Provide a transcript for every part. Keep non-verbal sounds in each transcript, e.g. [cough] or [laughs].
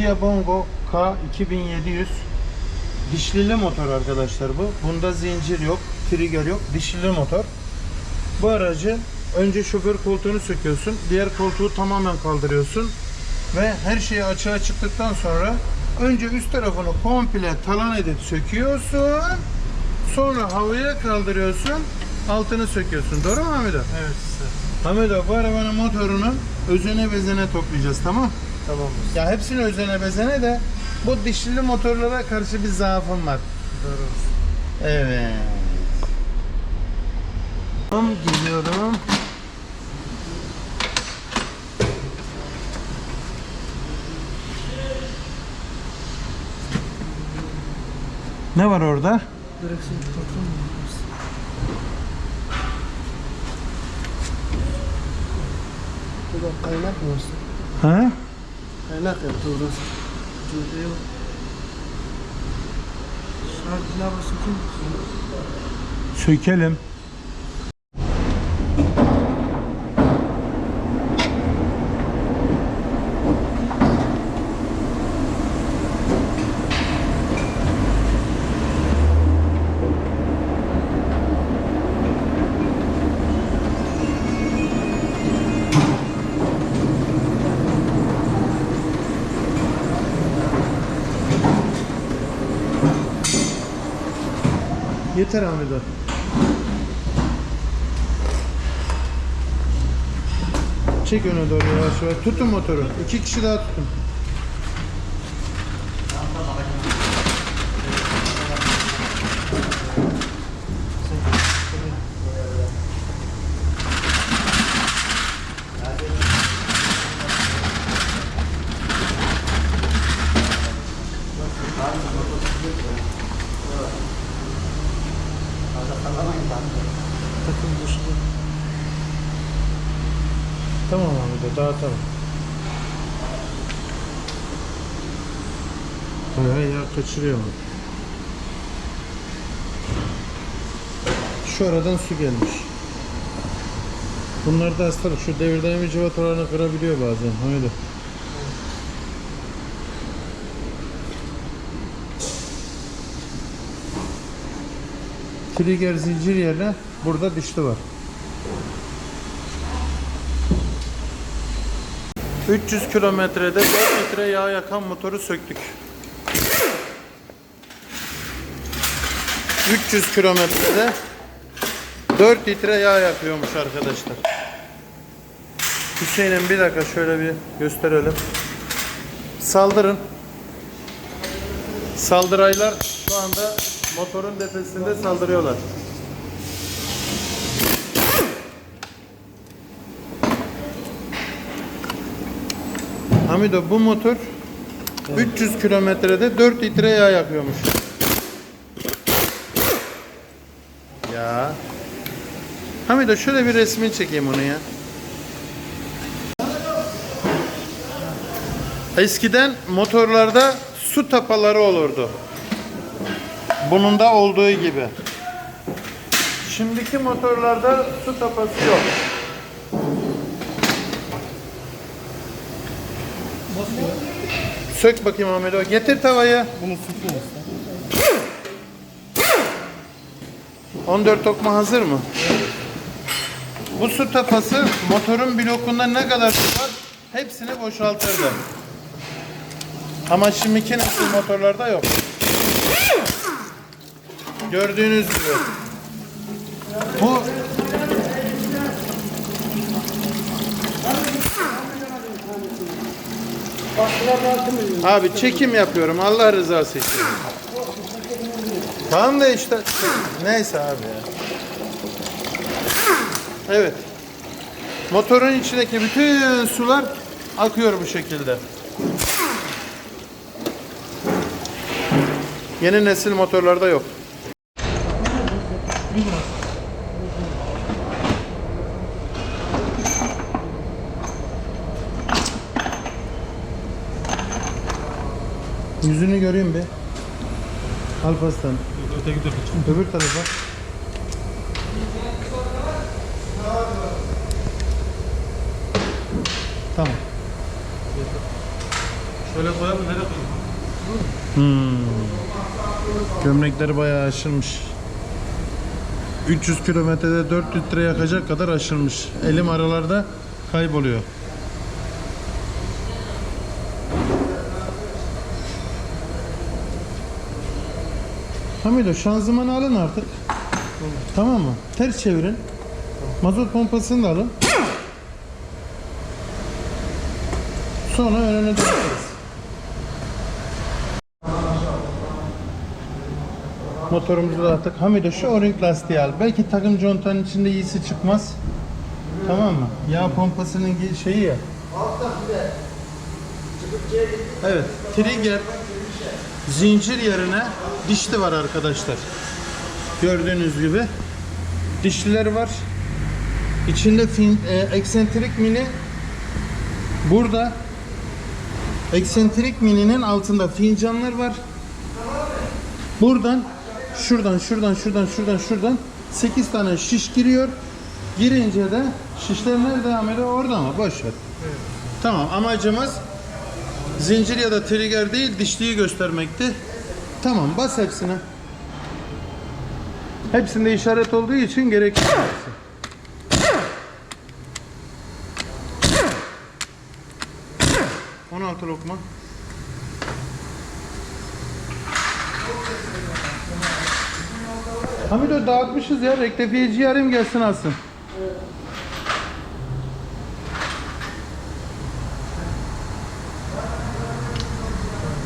Kia Bongo K 2700 dişlili motor arkadaşlar bu. Bunda zincir yok, trigger yok. Dişlili motor. Bu aracı önce şoför koltuğunu söküyorsun. Diğer koltuğu tamamen kaldırıyorsun. Ve her şeyi açığa çıktıktan sonra önce üst tarafını komple talan edip söküyorsun. Sonra havaya kaldırıyorsun. Altını söküyorsun. Doğru mu Hamido? Evet usta. Hamido bu arabanın motorunu özene bezene toplayacağız tamam Tamam. Ya hepsini özene bezene de bu dişli motorlara karşı bir zaafım var. Doğru. Evet. Tamam gidiyorum. Ne var orada? Direksiyon mü usta? Bu da kaynak mı usta? Ha? Kaynak yaptı orası. Cüde yok. Şarj lavası kim? Sökelim. Yeter Hamido. Çek öne doğru yavaş yavaş. Tutun motoru. İki kişi daha tutun. Takım dışı. Tamam Hamido dağıtalım. Bayağı yağ kaçırıyor? Şu aradan su gelmiş. Bunlar da hastalık. Şu devirden civatalarını kırabiliyor bazen. Hamido. Trigger zincir yerine burada dişli var. 300 kilometrede 4 litre yağ yakan motoru söktük. 300 kilometrede 4 litre yağ yakıyormuş arkadaşlar. Hüseyin'im bir dakika şöyle bir gösterelim. Saldırın. Saldıraylar şu anda motorun tepesinde saldırıyorlar. Hamido bu motor 300 kilometrede 4 litre yağ yakıyormuş. Ya. Hamido şöyle bir resmini çekeyim onu ya. Eskiden motorlarda su tapaları olurdu. Bunun da olduğu gibi. Şimdiki motorlarda su tapası yok. Sök bakayım Ahmet o. Getir tavayı. Bunu sıkıyor usta. 14 tokma hazır mı? Bu su tapası motorun blokunda ne kadar su var hepsini boşaltırdı. Ama şimdiki nesil motorlarda yok. Gördüğünüz gibi. Bu Abi çekim yapıyorum Allah rızası için. Tamam da işte neyse abi ya. Evet. Motorun içindeki bütün sular akıyor bu şekilde. Yeni nesil motorlarda yok. Yüzünü göreyim bir. Alparslan. Öteki tarafa. Öbür tarafa. Tamam. Şöyle koyalım nereye koyalım? Hmm. Gömlekleri bayağı aşılmış. 300 kilometrede 4 litre yakacak kadar aşılmış. Elim aralarda kayboluyor. Hamido şanzımanı alın artık. Tamam mı? Ters çevirin. Mazot pompasını da alın. Sonra önüne döneceğiz. Motorumuzu da attık. Hamido şu o-ring lastiği al. Belki takım contanın içinde iyisi çıkmaz. Tamam mı? Yağ pompasının şeyi ya. Evet. Trigger zincir yerine dişli var arkadaşlar. Gördüğünüz gibi. Dişlileri var. İçinde fin, e, eksentrik mini burada eksentrik mininin altında fincanlar var. Buradan şuradan şuradan şuradan şuradan şuradan 8 tane şiş giriyor. Girince de şişler nerede Ahmet? Orada mı? Boş ver. Tamam amacımız Zincir ya da trigger değil dişliği göstermekti. Tamam bas hepsine. Hepsinde işaret olduğu için gerek yok. On altı lokma. Hamido dağıtmışız ya. Rektifiyeci yarım gelsin alsın. Evet.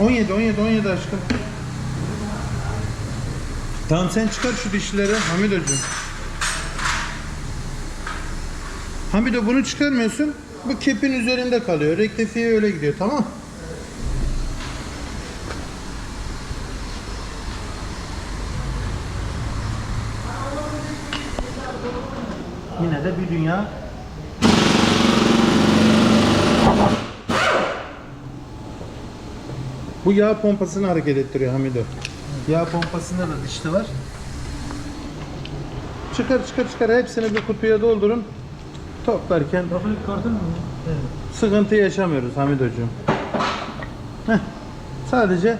17 17 17 aşkım. Tamam sen çıkar şu dişleri Hamido'cum. Hamido bunu çıkarmıyorsun. Bu kepin üzerinde kalıyor. Rektifiye öyle gidiyor tamam Yine de bir dünya Bu yağ pompasını hareket ettiriyor Hamido. Yağ pompasında da dişli var. Çıkar çıkar çıkar hepsini bir kutuya doldurun. Toplarken Kafayı çıkartır mı? Evet. sıkıntı yaşamıyoruz Hamidocuğum. Heh. Sadece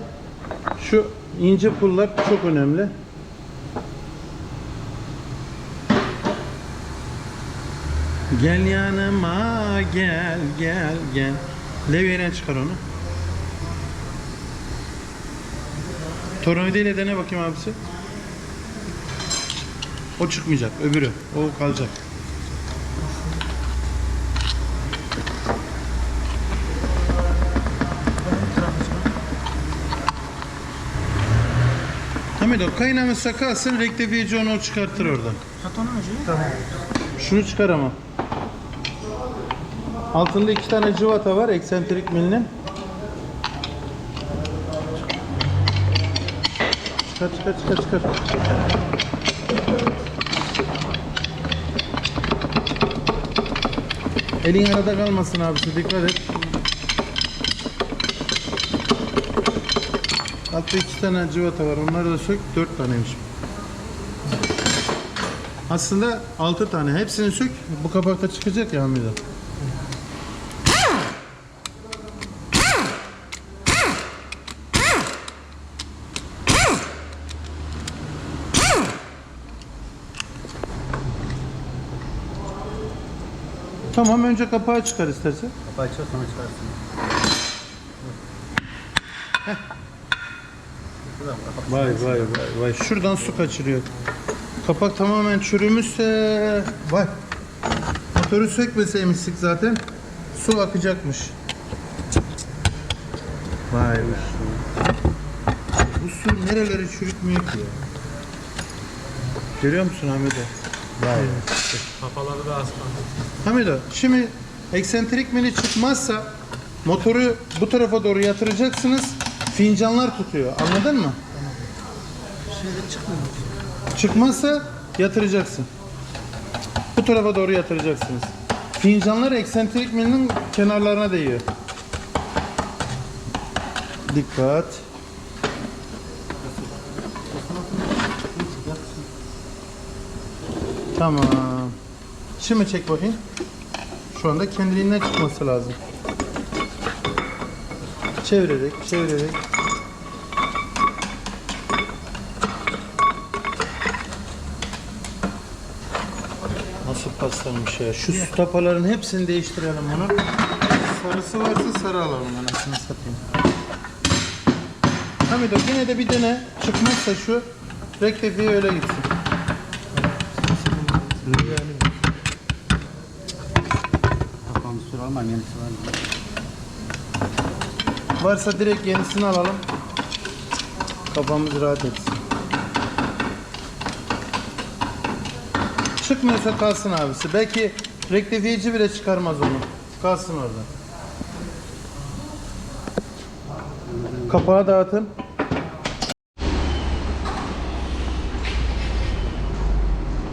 şu ince pullar çok önemli. Gel yanıma gel gel gel. Levyeden çıkar onu. Tornavideyle dene bakayım abisi. O çıkmayacak, öbürü. O kalacak. Hamid o kaynamışsa kalsın, rektifiyici onu çıkartır oradan. Sat onu mu şey? Tamam. Şunu çıkar ama. Altında iki tane cıvata var eksentrik milinin. Çıkar çıkar çıkar çıkar. Elin arada kalmasın abisi dikkat et. Altta iki tane cıvata var onları da sök dört taneymiş. Aslında 6 tane. Hepsini sök. Bu kapakta çıkacak ya Hamide. Tamam önce kapağı çıkar istersen. Kapağı açar sonra çıkarsın. Vay vay vay vay. Şuradan su kaçırıyor. Kapak tamamen çürümüşse vay. Motoru sökmeseymiştik zaten su akacakmış. Vay usta. Bu su nereleri çürütmüyor ki ya? Görüyor musun Hamide? Vay. Kafaları da kaldı. Hamido şimdi eksentrik mini çıkmazsa motoru bu tarafa doğru yatıracaksınız. Fincanlar tutuyor. Anladın mı? Şimdi çıkmıyor. Çıkmazsa yatıracaksın. Bu tarafa doğru yatıracaksınız. Fincanlar eksentrik milinin kenarlarına değiyor. Dikkat. Tamam. Şimdi çek bakayım. Şu anda kendiliğinden çıkması lazım. Çevirerek, çevirerek. Nasıl paslanmış ya? Şu stapaların hepsini değiştirelim bunun. Sarısı varsa sarı alalım anasını satayım. Hamido yine de bir dene. Çıkmazsa şu rektifiye öyle gitsin. Kafamı sür alma yenisi var? Varsa direkt yenisini alalım. Kafamız rahat etsin. Çıkmıyorsa kalsın abisi. Belki rektifiyeci bile çıkarmaz onu. Kalsın orada. Kapağı dağıtın.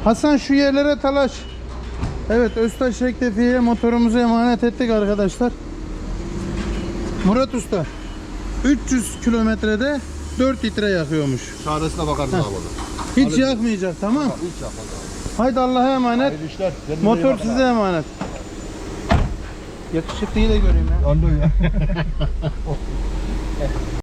Hasan şu yerlere talaş. Evet Öztaş rektifiye motorumuzu emanet ettik arkadaşlar. Murat Usta 300 kilometrede 4 litre yakıyormuş. Çaresine bakarız abi onu. Hiç yakmayacak tamam. Hiç yapmaz abi. Haydi Allah'a emanet. Hayırlı işler. İyi Motor bakın size emanet. Yakışıklıyı da göreyim ya. Anlıyor ya. [laughs]